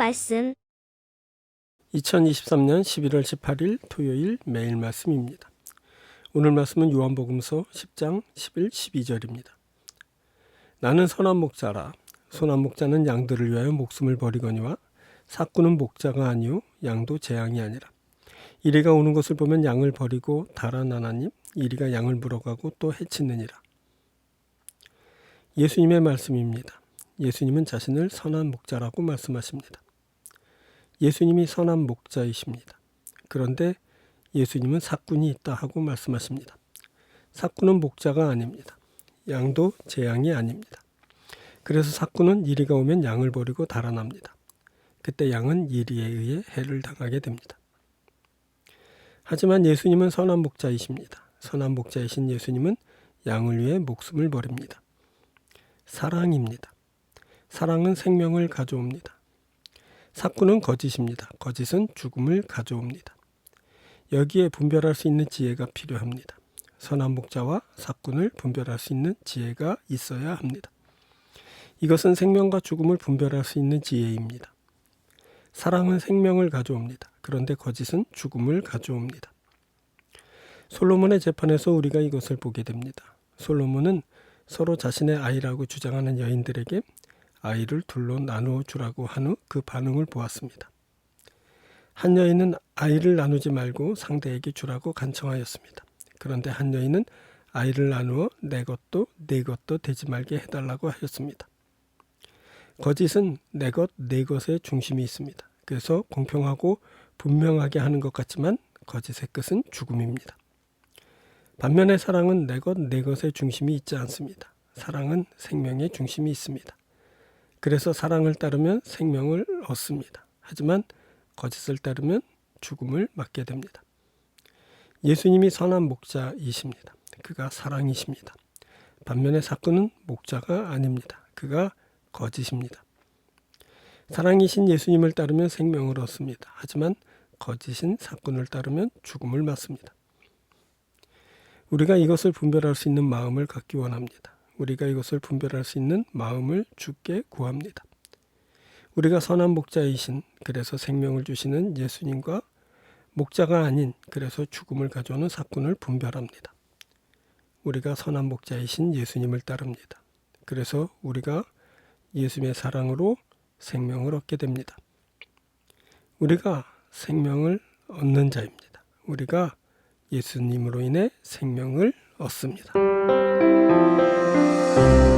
말씀, 2023년 11월 18일 토요일 매일 말씀입니다. 오늘 말씀은 요한복음서 10장 11, 12절입니다. 나는 선한 목자라 선한 목자는 양들을 위하여 목숨을 버리거니와 사꾸는 목자가 아니요 양도 재앙이 아니라 이리가 오는 것을 보면 양을 버리고 달아나나니 이리가 양을 물어가고 또 해치느니라. 예수님의 말씀입니다. 예수님은 자신을 선한 목자라고 말씀하십니다. 예수님이 선한 목자이십니다. 그런데 예수님은 사꾼이 있다 하고 말씀하십니다. 사꾼은 목자가 아닙니다. 양도 재앙이 아닙니다. 그래서 사꾼은 이리가 오면 양을 버리고 달아납니다. 그때 양은 이리에 의해 해를 당하게 됩니다. 하지만 예수님은 선한 목자이십니다. 선한 목자이신 예수님은 양을 위해 목숨을 버립니다. 사랑입니다. 사랑은 생명을 가져옵니다. 사꾼은 거짓입니다. 거짓은 죽음을 가져옵니다. 여기에 분별할 수 있는 지혜가 필요합니다. 선한 목자와 사꾼을 분별할 수 있는 지혜가 있어야 합니다. 이것은 생명과 죽음을 분별할 수 있는 지혜입니다. 사랑은 생명을 가져옵니다. 그런데 거짓은 죽음을 가져옵니다. 솔로몬의 재판에서 우리가 이것을 보게 됩니다. 솔로몬은 서로 자신의 아이라고 주장하는 여인들에게 아이를 둘로 나누어 주라고 한 후 그 반응을 보았습니다. 한 여인은 아이를 나누지 말고 상대에게 주라고 간청하였습니다. 그런데 한 여인은 아이를 나누어 내 것도 내 것도 되지 말게 해달라고 하였습니다. 거짓은 내 것, 내 것에 중심이 있습니다. 그래서 공평하고 분명하게 하는 것 같지만 거짓의 끝은 죽음입니다. 반면에 사랑은 내 것, 내 것에 중심이 있지 않습니다. 사랑은 생명의 중심이 있습니다. 그래서 사랑을 따르면 생명을 얻습니다. 하지만 거짓을 따르면 죽음을 맞게 됩니다. 예수님이 선한 목자이십니다. 그가 사랑이십니다. 반면에 사건은 목자가 아닙니다. 그가 거짓입니다. 사랑이신 예수님을 따르면 생명을 얻습니다. 하지만 거짓인 사건을 따르면 죽음을 맞습니다. 우리가 이것을 분별할 수 있는 마음을 갖기 원합니다. 우리가 이것을 분별할 수 있는 마음을 주께 구합니다. 우리가 선한 목자이신 그래서 생명을 주시는 예수님과 목자가 아닌 그래서 죽음을 가져오는 사건을 분별합니다. 우리가 선한 목자이신 예수님을 따릅니다. 그래서 우리가 예수님의 사랑으로 생명을 얻게 됩니다. 우리가 생명을 얻는 자입니다. 우리가 예수님으로 인해 생명을 얻습니다. Thank you.